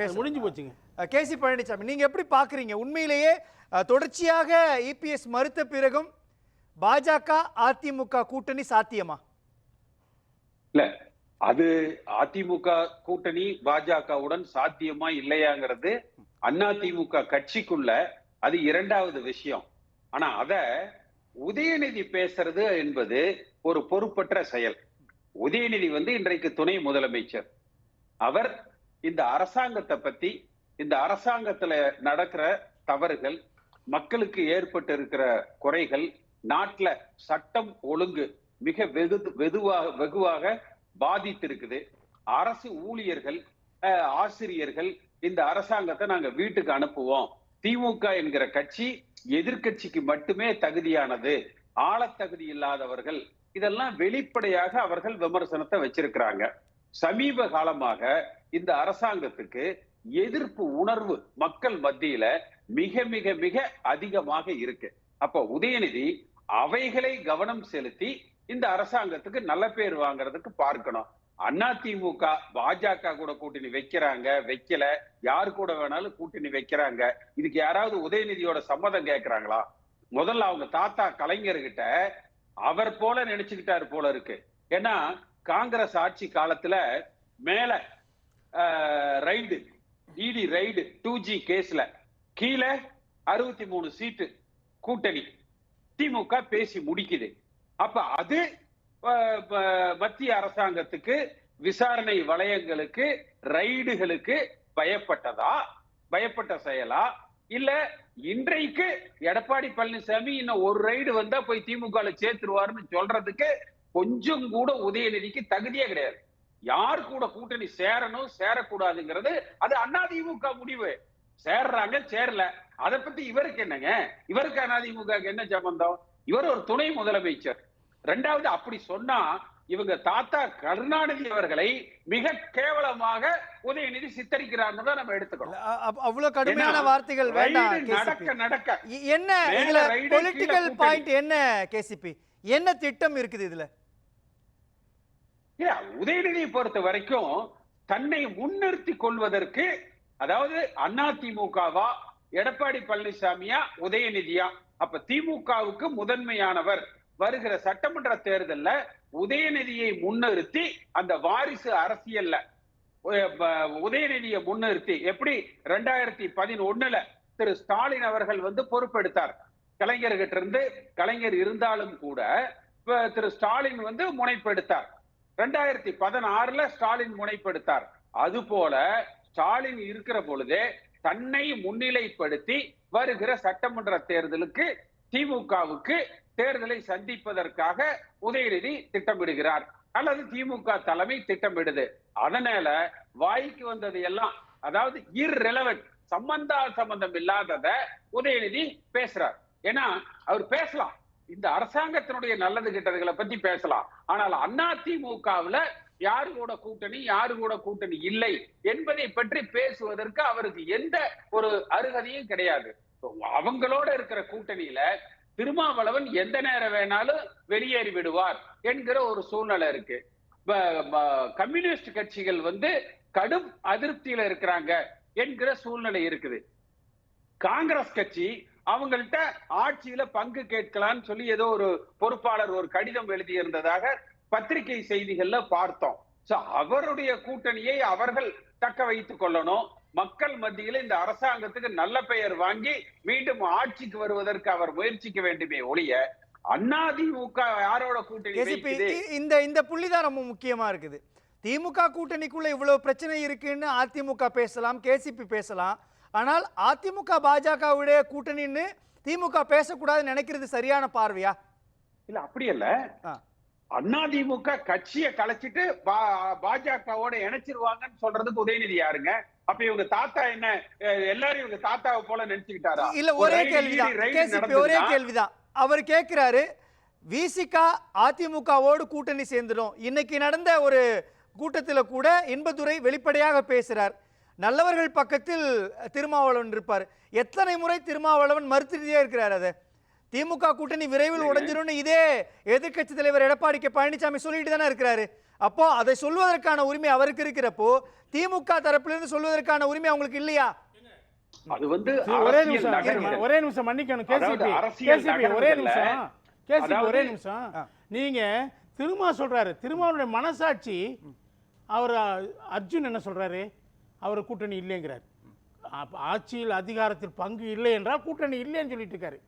பேச முடிஞ்சு போச்சுங்க. கேசி பழனிசாமி நீங்க எப்படி பாக்குறீங்க? உண்மையிலேயே தொடர்ச்சியாக இபிஎஸ் மறுத்த பிறகும் பாஜக அதிமுக கூட்டணி சாத்தியமா? இல்ல அது அதிமுக கூட்டணி பாஜகவுடன் சாத்தியமா இல்லையாங்கிறது அதிமுக கட்சிக்குள்ள அது இரண்டாவது விஷயம். ஆனா அத உதயநிதி பேசுறது என்பது ஒரு பொறுப்பற்ற செயல். உதயநிதி வந்து இன்றைக்கு துணை முதலமைச்சர். அவர் இந்த அரசாங்கத்தை பத்தி இந்த அரசாங்கத்துல நடக்கிற தவறுகள் மக்களுக்கு ஏற்பட்டு இருக்கிற குறைகள் நாட்டுல சட்டம் ஒழுங்கு மிக வெகு வெகுவாக வெகுவாக பாதித்திருக்குது. அரசு ஊழியர்கள் ஆசிரியர்கள் இந்த அரசாங்கத்தை நாங்க வீட்டுக்கு அனுப்புவோம். திமுக என்கிற கட்சி எதிர்க்கட்சிக்கு மட்டுமே தகுதியானது. ஆழத்தகுதி இல்லாதவர்கள் இதெல்லாம் வெளிப்படையாக அவர்கள் விமர்சனத்தை வச்சிருக்கிறாங்க. சமீப காலமாக இந்த அரசாங்கத்துக்கு எதிர்ப்பு உணர்வு மக்கள் மத்தியில மிக மிக மிக அதிகமாக இருக்கு. அப்ப உதயநிதி அவைகளை கவனம் செலுத்தி இந்த அரசாங்கத்துக்கு நல்ல பேர் வாங்குறதுக்கு பார்க்கணும். அதிமுக பாஜக கூட கூட்டணி வைக்கிறாங்க வைக்கல. யாரு கூட வேணாலும் கூட்டணி வைக்கிறாங்க. இதுக்கு யாராவது உதயநிதியோட சம்மதம் கேட்கிறாங்களா? முதல்ல அவங்க தாத்தா கலைஞர்கிட்ட அவர் போல நினைச்சுக்கிட்டாரு போல இருக்கு. ஏன்னா காங்கிரஸ் ஆட்சி காலத்துல மேல ரைடு இடி ரைடு டூ ஜி கேஸ்ல கீழே அறுபத்தி மூணு சீட்டு கூட்டணி. திமுக பேசி முடிக்குது. அப்ப அது மத்திய அரசாங்கத்துக்கு விசாரணை வளையங்களுக்கு ரைடுகளுக்கு பயப்பட்டதா? பயப்பட்ட செயலா? இல்ல இன்றைக்கு எடப்பாடி பழனிசாமி இன்னும் ஒரு ரைடு வந்தா போய் திமுக சேர்த்துருவாருன்னு சொல்றதுக்கு கொஞ்சம் கூட உதயநிதிக்கு தகுதியே கிடையாது. யார் கூட கூட்டணி சேரணும் சேரக்கூடாதுங்கிறது அது அதிமுக முடிவு. சேர்றாங்க சேரல. அதை பத்தி இவருக்கு என்னங்க? இவருக்கு அதிமுக என்ன சம்பந்தம்? இவர் ஒரு துணை முதலமைச்சர். ரெண்டாவது அப்படி சொன்னா இவங்க தாத்தா கருணாநிதி அவர்களை மிக கேவலமாக உதயநிதி சித்தரிக்கிறாங்க தான் நம்ம எடுத்துக்கணும். அவ்வளவு கடுமையான வார்த்தைகள் வேண்டாம். நடக்க நடக்க. என்ன பொலிட்டிக்கல் பாயிண்ட் என்ன கேசிபி? என்ன திட்டம் இருக்குது இதுல? இல்ல உதயநிதியை பொறுத்த வரைக்கும் தன்னை முன்னிறுத்தி கொள்வதற்கு அதாவது அதிமுகவா எடப்பாடி பழனிசாமியா உதயநிதியா? அப்ப திமுகவுக்கு முதன்மையானவர் வருகிற சட்டமன்ற தேர்தல்ல உதயநிதியை முன்னிறுத்தி அந்த வாரிசு அரசியல்ல உதயநிதியை முன்னிறுத்தி எப்படி ரெண்டாயிரத்தி பதினொன்னுல திரு ஸ்டாலின் அவர்கள் வந்து பொறுப்பெடுத்தார். கலைஞர்கிட்ட இருந்து கலைஞர் இருந்தாலும் கூட திரு ஸ்டாலின் வந்து முனைப்பெடுத்தார் ரெண்டாயிரத்தி பதினாறுல ஸ்டாலின் முனைப்பெடுத்தார். அது போல ஸ்டாலின் இருக்கிற பொழுதே தன்னை முன்னிலைப்படுத்தி வருகிற சட்டமன்ற தேர்தலுக்கு திமுகவுக்கு தேர்தலை சந்திப்பதற்காக உதயநிதி திட்டமிடுகிறார். அல்லது திமுக தலைமை திட்டமிடுது. அதனால வாய்க்கு வந்தது எல்லாம் அதாவது irrelevant சம்பந்தா சம்பந்தம் இல்லாதத உதயநிதி பேசுறார். ஏன்னா அவர் பேசலாம். இந்த அரசாங்கத்தினுடைய நல்லது கெட்டதுகளை பத்தி பேசலாம். ஆனால் அதிமுகவுல யாரு கூட கூட்டணி யாரு கூட கூட்டணி இல்லை என்பதை பற்றி பேசுவதற்கு அவருக்கு எந்த ஒரு அருகதையும் கிடையாது. அவங்களோட இருக்கிற கூட்டணியில திருமாவளவன் எந்த நேரம் வேணாலும் வெளியேறி விடுவார் என்கிற ஒரு சூழ்நிலை இருக்கு. கம்யூனிஸ்ட் கட்சிகள் வந்து கடும் அதிருப்தியில இருக்கிறாங்க என்கிற சூழ்நிலை இருக்குது. காங்கிரஸ் கட்சி அவங்கள்ட்ட ஆட்சியில பங்கு கேட்கலாம்னு சொல்லி ஏதோ ஒரு பொறுப்பாளர் ஒரு கடிதம் எழுதி இருந்ததாக பத்திரிகை செய்திகள்ல பார்த்தோம். சோ அவருடைய கூட்டணியை அவர்கள் தக்க வைத்துக் கொள்ளணும். மக்கள் மத்தியில இந்த அரசாங்கத்துக்கு நல்ல பெயர் வாங்கி மீண்டும் ஆட்சிக்கு வருவதற்கு அவர் முயற்சிக்க வேண்டுமே ஒழிய அதிமுக யாரோட கூட்டணி இந்த இந்த புள்ளி தான் ரொம்ப முக்கியமா இருக்குது. திமுக கூட்டணிக்குள்ள இவ்வளவு பிரச்சனை இருக்குன்னு அதிமுக பேசலாம் கேசிபி பேசலாம். ஆனால் அதிமுக பாஜகவுடைய கூட்டணின்னு திமுக பேசக்கூடாதுன்னு நினைக்கிறது சரியான பார்வையா? இல்ல அப்படி இல்ல. ஆ. அதிமுக கட்சியை கலைச்சிட்டு பாஜகவோட இணைச்சிருவாங்கன்னு சொல்றதுக்கு உதயநிதி யாருங்க? அப்ப இவங்க தாத்தா என்ன எல்லாரும் இவங்க தாத்தாவை போல நினைச்சுக்கிட்டாரா? இல்ல ஒரு கேள்விதான். ஒரே கேள்விதான். அவர் கேட்கிறாரு விசிகா அதிமுகவோடு கூட்டணி சேர்ந்துடும். இன்னைக்கு நடந்த ஒரு கூட்டத்தில் கூட இன்பதுரை வெளிப்படையாக பேசுறார். நல்லவர்கள் பக்கத்தில் திருமாவளவன் இருப்பார். எத்தனை முறை திருமாவளவன் மறுத்துட்டே இருக்கிறார் அதை. திமுக கூட்டணி விரைவில். உடைஞ்சிரும்னு இதே எதிர்க்கட்சி தலைவர் எடப்பாடி கே. பழனிசாமி சொல்லிட்டு தானே இருக்கிறாரு. அப்போ அதை சொல்வதற்கான உரிமை அவருக்கு இருக்கிறப்போ திமுக தரப்பிலிருந்து சொல்வதற்கான உரிமை அவங்களுக்கு இல்லையா? அது வந்து ஒரே நிமிஷம் ஒரே நிமிஷம் மன்னிக்கணும். கேசிபி கேசிபி ஒரே நிமிஷம் கேசிபி ஒரே நிமிஷம். நீங்க திருமா சொல்றாரு. திருமாவுடைய மனசாட்சி அவர் அர்ஜுன் என்ன சொல்றாரு? அவர் கூட்டணி இல்லைங்கிறார். ஆட்சியில் அதிகாரத்தில் பங்கு இல்லை என்றால் கூட்டணி இல்லைன்னு சொல்லிட்டு இருக்காரு.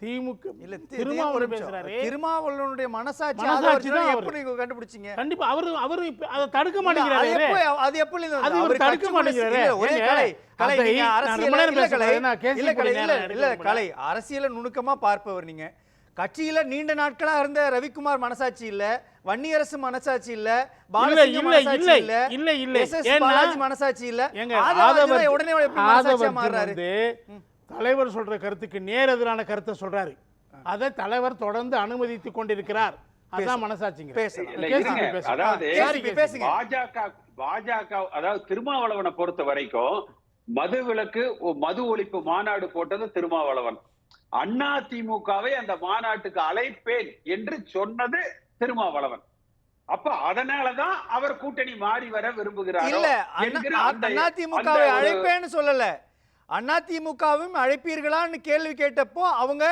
திமுக இல்ல திருமாவளவன். பேசுறாரு. திருமாவளவனுடைய மனசாட்சி மனசாட்சி தான் எப்படி. நீங்க கண்டுபிடிச்சீங்க? கண்டிப்பா அவரு அவரு அதை தடுக்க மாட்டேங்கிறாரு. அது எப்படி அது அவர் தடுக்க மாட்டேங்கிறாரு. ஒரே கலை கலை நீங்க அரசியல இல்ல கலை. இல்ல கலை இல்ல கலை அரசியல நுணுக்கமா பார்ப்பவர் நீங்க. கட்சியில நீண்ட நாட்களா இருந்த ரவிக்குமார் மனசாட்சி இல்ல வன்னியரசு மனசாட்சி இல்ல பாலசிங்கம் இல்ல, மனசாட்சி இல்லை, இல்ல பாலாஜி மனசாட்சி இல்ல. உடனே தலைவர் சொல்ற கருத்துக்கு நேர் எதிரான கருத்தை சொல்றாரு. அதை தலைவர் தொடர்ந்து அனுமதித்து கொண்டிருக்கிறார். அதான் மனசாட்சிங்க. பேசுங்க. பாஜக பாஜக அதாவது திருமாவளவனை பொறுத்த வரைக்கும் மது விலக்கு மது ஒழிப்பு மாநாடு போட்டது திருமாவளவன். அண்ணா திமுகவை அந்த மாநாட்டுக்கு அழைப்பேன் என்று சொன்னது திருமாவளவன். அப்ப அதனாலதான் அவர் கூட்டணி மாறி வர விரும்புகிறார் இல்ல அண்ணா திமுகவை அழைப்பேன்னு சொல்லல. அண்ணா திமுகவும் அழைப்பீர்களான்னு கேள்வி கேட்டப்போ அவங்க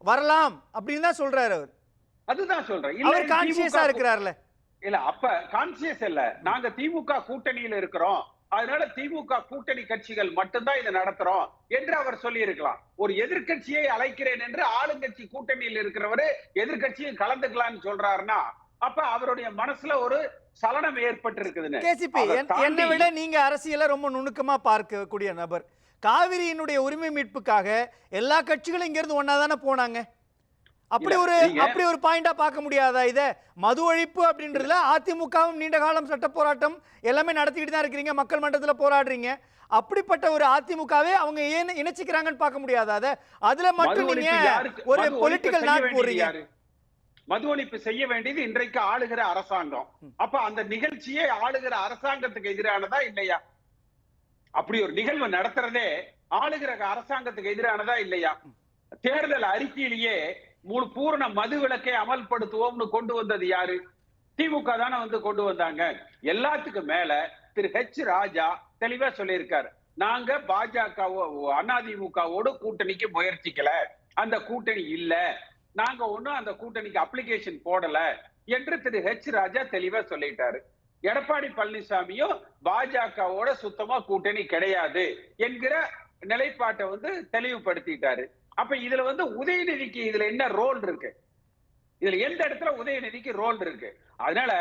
வரலாம் அப்படின்னு தான் சொல்றாரு அவர். அதுதான் சொல்றேன். அவர் கான்சியஸா இருக்கிறார்ல. இல்ல அப்ப கான்சியஸ் இல்ல. நாங்க திமுக கூட்டணியில இருக்கிறோம். அதனால திமுக கூட்டணி கட்சிகள் மட்டும்தான் இதை நடத்துறோம் என்று அவர் சொல்லி இருக்கலாம் ஒரு எதிர்க்கட்சியை அழைக்கிறேன் என்று ஆளுங்கட்சி கூட்டணியில் இருக்கிறவரு எதிர்க்கட்சியும் கலந்துக்கலாம்னு சொல்றாருன்னா அப்ப அவருடைய மனசுல ஒரு சலனம் ஏற்பட்டு தாண்டி- என்னை விட நீங்க அரசியலை ரொம்ப நுணுக்கமா பார்க்கக்கூடிய நபர். காவிரியினுடைய உரிமை மீட்புக்காக எல்லா கட்சிகளும் இங்க இருந்து ஒன்னா தானே போனாங்க? அப்படி ஒரு அப்படி ஒரு பாயிண்டா பார்க்க முடியாதா இத? மது ஒழிப்பு அப்படின்றதுல அதிமுகவும் நீண்ட காலம் சட்ட போராட்டம் எல்லாமே நடத்திக்கிட்டு தான் இருக்கிறீங்க. மக்கள் மன்றத்துல போராடுறீங்க. அப்படிப்பட்ட ஒரு அதிமுகவே அவங்க ஏன் இணைச்சிக்கிறாங்கன்னு பார்க்க முடியாதா அத? அதுல மட்டும் நீங்க ஒரு பொலிட்டிக்கல் நாட் போடுறீங்க? மது ஒழிப்பு செய்ய வேண்டியது இன்றைக்கு ஆளுகிற அரசாங்கம். அப்ப அந்த நிகழ்ச்சியே ஆளுகிற அரசாங்கத்துக்கு எதிரானதா இல்லையா? அப்படி ஒரு நிகழ்வு நடத்துறதே ஆளுகிற அரசாங்கத்துக்கு எதிரானதா இல்லையா? தேர்தல் அறிக்கையிலேயே முழு பூரண மது விளக்கை அமல்படுத்துவோம்னு கொண்டு வந்தது யாரு? திமுக தானே வந்து கொண்டு வந்தாங்க. எல்லாத்துக்கும் மேல திரு ஹெச் ராஜா தெளிவா சொல்லியிருக்காரு. நாங்க பாஜக அதிமுகவோடு கூட்டணிக்கு முயற்சிக்கல. அந்த கூட்டணி இல்ல. நாங்க ஒன்னும் அந்த கூட்டணிக்கு அப்ளிகேஷன் போடல என்று திரு ஹெச் ராஜா தெளிவா சொல்லிட்டாரு. எடப்பாடி பழனிசாமியும் பாஜகவோட சுத்தமா கூட்டணி கிடையாது என்கிற நிலைப்பாட்டை வந்து தெளிவுபடுத்திட்டாரு. அப்ப இதுல வந்து உதயநிதிக்கு இதுல என்ன ரோல் இருக்கு? இதுல எந்த இடத்துல உதயநிதிக்கு ரோல் இருக்கு? அதனால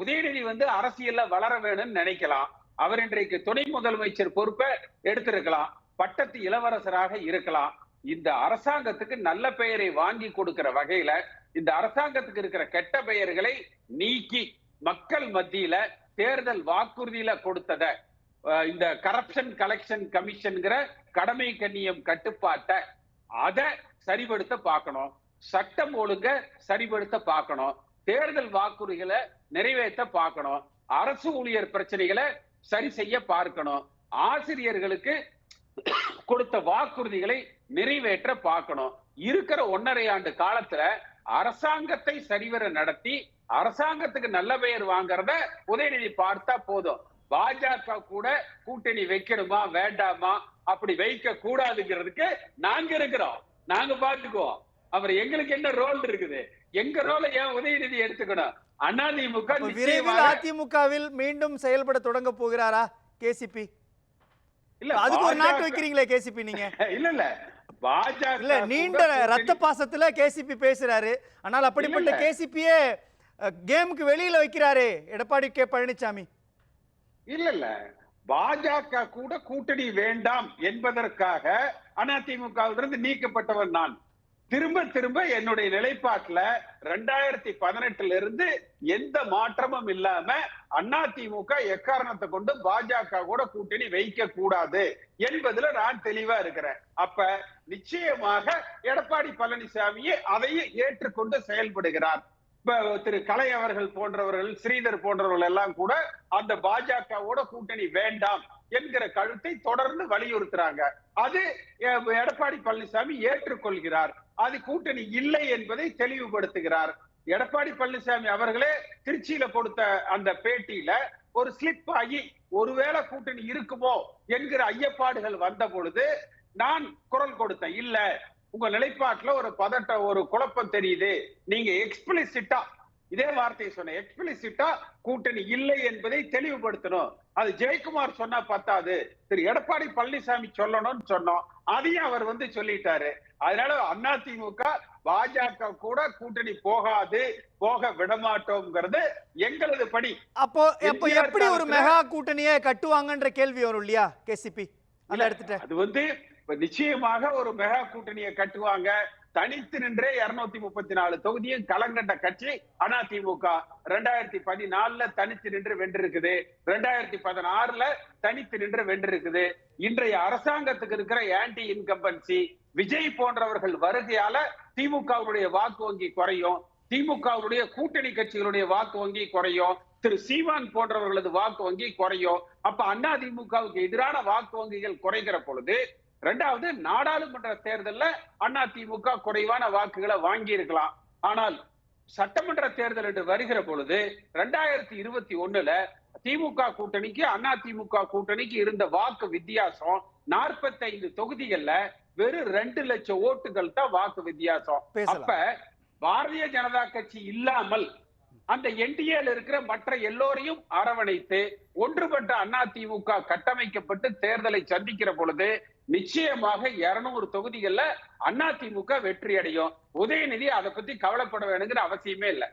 உதயநிதி வந்து அரசியல்ல வளர வேணும்னு நினைக்கலாம். அவர் இன்றைக்கு துணை முதலமைச்சர் பொறுப்பை எடுத்திருக்கலாம். பட்டத்து இளவரசராக இருக்கலாம். இந்த அரசாங்கத்துக்கு நல்ல பெயரை வாங்கி கொடுக்கிற வகையில இந்த அரசாங்கத்துக்கு இருக்கிற கெட்ட பெயர்களை நீக்கி மக்கள் மத்தியில தேர்தல் வாக்குறுதியில கொடுத்தத இந்த கரப்ஷன் கலெக்ஷன் கமிஷன்கிற கடமை கண்ணியம் கட்டுப்பாட்டை அதை சரிபடுத்த பார்க்கணும். சட்டம் ஒழுங்க சரிபடுத்த பார்க்கணும். தேர்தல் வாக்குறுதிகளை நிறைவேற்ற பார்க்கணும். அரசு ஊழியர் பிரச்சனைகளை சரி செய்ய பார்க்கணும். ஆசிரியர்களுக்கு கொடுத்த வாக்குறுதிகளை நிறைவேற்ற பார்க்கணும். இருக்கிற ஒன்னரை ஆண்டு காலத்துல அரசாங்கத்தை சரிவர நடத்தி அரசாங்கத்துக்கு நல்ல பெயர் வாங்குறத உதயநிதி பார்த்தா போதும். பாஜக கூட கூட்டணி வைக்கணுமா வேண்டாமா? அப்படி வைக்க கூடாதுங்கிறதுக்கு நாங்க இருக்கிறோம். நாங்க பாத்துக்குவோம். அப்புறம் எங்களுக்கு என்ன ரோல் இருக்குது? எங்க ரோலை ஏன் உதயநிதி எடுத்துக்கணும்? அதிமுக விரைவில் அதிமுகவில் மீண்டும் செயல்பட தொடங்க போகிறாரா கேசிபி? இல்ல அதுக்கு ஒரு நாட்டு வைக்கிறீங்களே கேசிபி நீங்க? இல்ல இல்ல. பாஜக இல்ல நீண்ட ரத்த பாசத்துல கேசிபி பேசுறாரு. ஆனால் அப்படிப்பட்ட. கேசிபியே கேமுக்கு வெளியில வைக்கிறாரே எடப்பாடி கே பழனிசாமி இல்ல இல்ல. பாஜக கூட கூட்டணி வேண்டாம் என்பதற்காக அதிமுகவிலிருந்து நீக்கப்பட்டவன் நான். திரும்ப திரும்ப என்னுடைய நிலைப்பாட்டுல ரெண்டாயிரத்தி பதினெட்டுல இருந்து எந்த மாற்றமும் இல்லாம அதிமுக எக்காரணத்தை கொண்டு பாஜக கூட கூட்டணி வைக்க கூடாது என்பதுல நான் தெளிவா இருக்கிறேன். அப்ப நிச்சயமாக எடப்பாடி பழனிசாமியே அதையே ஏற்றுக்கொண்டு செயல்படுகிறார். திரு கலை அவர்கள் போன்றவர்கள் ஸ்ரீதர் போன்றவர்கள் எல்லாம் கூட அந்த பாஜகவோட கூட்டணி வேண்டாம் என்கிற கழுத்தை தொடர்ந்து வலியுறுத்துறாங்க. அது எடப்பாடி பழனிசாமி ஏற்றுக்கொள்கிறார். அது கூட்டணி இல்லை என்பதை தெளிவுபடுத்துகிறார். எடப்பாடி பழனிசாமி அவர்களே திருச்சியில கொடுத்த அந்த பேட்டியில ஒரு ஸ்லிப் ஆகி ஒருவேளை கூட்டணி இருக்குமோ? என்கிற ஐயப்பாடுகள் வந்த பொழுது நான் குரல் கொடுத்தேன். இல்ல உங்க நிலைப்பாட்டுல ஒரு பதட்ட ஒரு குழப்பம் தெரியுது. நீங்க எக்ஸ்பிளிசிட்டா இதே வார்த்தையை சொன்ன எக்ஸ்பிளிசிட்டா கூட்டணி இல்லை என்பதை தெளிவுபடுத்தணும். அது ஜெயக்குமார் சொன்னா பத்தாது. திரு. எடப்பாடி பழனிசாமி சொல்லணும்னு சொன்னோம். அதையும் அவர் வந்து சொல்லிட்டாரு. அதனால அதிமுக பாஜக கூட கூட்டணி போகாது போக விடமாட்டோம்ங்கிறது எங்களது படி அப்போ அப்போ எப்படி ஒரு மெகா கூட்டணியை கட்டுவாங்கன்ற கேள்வி வரும் இல்லையா கேசிபி? அது வந்து நிச்சயமாக ஒரு மெகா கூட்டணியை கட்டுவாங்க. தனித்து நின்றே இருநூத்தி முப்பத்தி நாலு தொகுதியும் கலங்கண்ட கட்சி அதிமுக. ரெண்டாயிரத்தி பதினாலுல தனித்து நின்று வென்றிருக்குது. ரெண்டாயிரத்தி பதினாறுல தனித்து நின்று வென்றிருக்குது. இன்றைய அரசாங்கத்துக்கு இருக்கிற ஆன்டி இன்கம்பன்சி விஜய் போன்றவர்கள் வருகையால திமுகவுடைய வாக்கு வங்கி குறையும். திமுகவுடைய கூட்டணி கட்சிகளுடைய வாக்கு வங்கி குறையும். திரு சீமான் போன்றவர்களது வாக்கு வங்கி குறையும். அப்ப அண்ணா திமுகவுக்கு எதிரான வாக்கு வங்கிகள் குறைகிற பொழுது ரெண்டாவது நாடாளுமன்ற தேர்தல்ல அண்ணா திமுக குறைவான வாக்குகளை வாங்கி இருக்கலாம் ஆனால் சட்டமன்ற தேர்தல் என்று வருகிற பொழுது ரெண்டாயிரத்தி இருபத்தி ஒண்ணுல திமுக கூட்டணிக்கு அண்ணா திமுக கூட்டணிக்கு இருந்த வாக்கு வித்தியாசம் நாற்பத்தைந்து தொகுதிகள்ல வெறும் ரெண்டு லட்சம் ஓட்டுகள் தான் வாக்கு வித்தியாசம். அப்ப பாரதிய ஜனதா கட்சி இல்லாமல் அந்த என்டிஏல இருக்கிற மற்ற எல்லோரையும் அரவணைத்து ஒன்றுபட்ட அண்ணா திமுக கட்டமைக்கப்பட்டு தேர்தலை சந்திக்கிற பொழுது நிச்சயமாக இருநூறு தொகுதிகள்ல அண்ணா திமுக வெற்றி அடையும் உதயநிதி அதை பத்தி கவலைப்பட வேணுங்கிற அவசியமே இல்லை.